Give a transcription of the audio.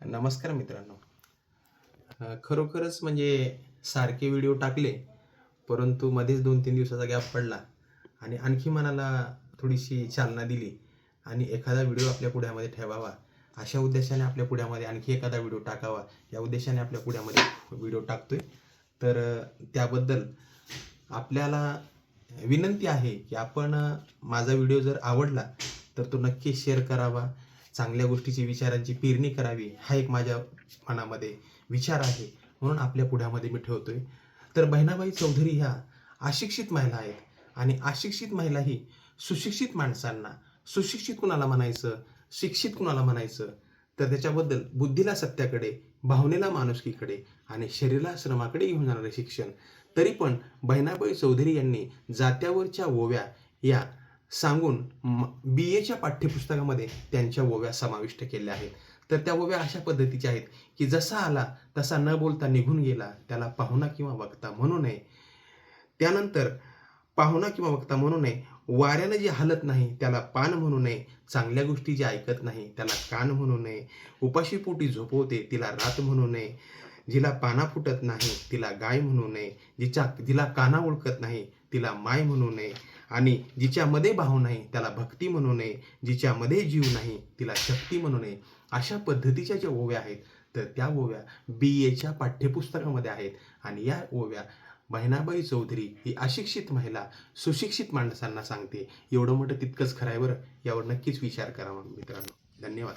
नमस्कार मित्रांनो. खरोखरच म्हणजे सारखे व्हिडिओ टाकले परंतु मध्येच दोन तीन दिवसाचा गॅप पडला आणि आणखी मनाला थोडीशी चालना दिली आणि एखादा व्हिडिओ आपल्या पुढ्यामध्ये ठेवावा. अशा उद्देशाने आपल्या पुढ्यामध्ये आणखी एखादा व्हिडिओ टाकावा. या उद्देशाने आपल्या पुढ्यामध्ये व्हिडिओ टाकतोय. तर त्याबद्दल आपल्याला विनंती आहे की आपण माझा व्हिडिओ जर आवडला तर तो नक्की शेअर करावा. चांगल्या गोष्टीची विचारांची पेरणी करावी हा एक माझ्या मनामध्ये विचार आहे. म्हणून आपल्या पुढ्यामध्ये मी ठेवतोय. तर बहिणाबाई चौधरी ह्या अशिक्षित महिला आहेत आणि अशिक्षित महिला ही सुशिक्षित माणसांना सुशिक्षित कुणाला म्हणायचं शिक्षित कुणाला म्हणायचं तर त्याच्याबद्दल बुद्धीला सत्याकडे भावनेला माणुसकीकडे आणि शरीराला श्रमाकडे घेऊन जाणारे शिक्षण. तरी पण बहिणाबाई चौधरी यांनी जात्यावरच्या ओव्या या सांगून बी एच्या पाठ्यपुस्तकामध्ये त्यांच्या ओव्या समाविष्ट केल्या आहेत. तर त्या ओव्या अशा पद्धतीच्या आहेत की जसा आला तसा न बोलता निघून गेला त्याला पाहुणा किंवा वक्ता म्हणू नये. त्यानंतर पाहुणा किंवा वक्ता म्हणू नये वाऱ्यानं जे हलत नाही त्याला पान म्हणू नये चांगल्या गोष्टी जे ऐकत नाही त्याला कान म्हणू नये उपाशीपोटी झोपवते तिला रात म्हणू नये जिला पाना फुटत नाही तिला गाय म्हणू नये. जिच्या जिला काना ओळखत नाही तिला माय म्हणू नये. आणि जिच्यामध्ये भाव नाही त्याला भक्ती म्हणू नये. जिच्यामध्ये जीव नाही तिला शक्ती म्हणू नये. अशा पद्धतीच्या ज्या ओव्या आहेत तर त्या ओव्या बी एच्या पाठ्यपुस्तकामध्ये आहेत. आणि या ओव्या बहिणाबाई चौधरी ही अशिक्षित महिला सुशिक्षित माणसांना सांगते. एवढं मोठं तितकंच खरं आहे बरं. यावर नक्कीच विचार करावा मित्रांनो. धन्यवाद.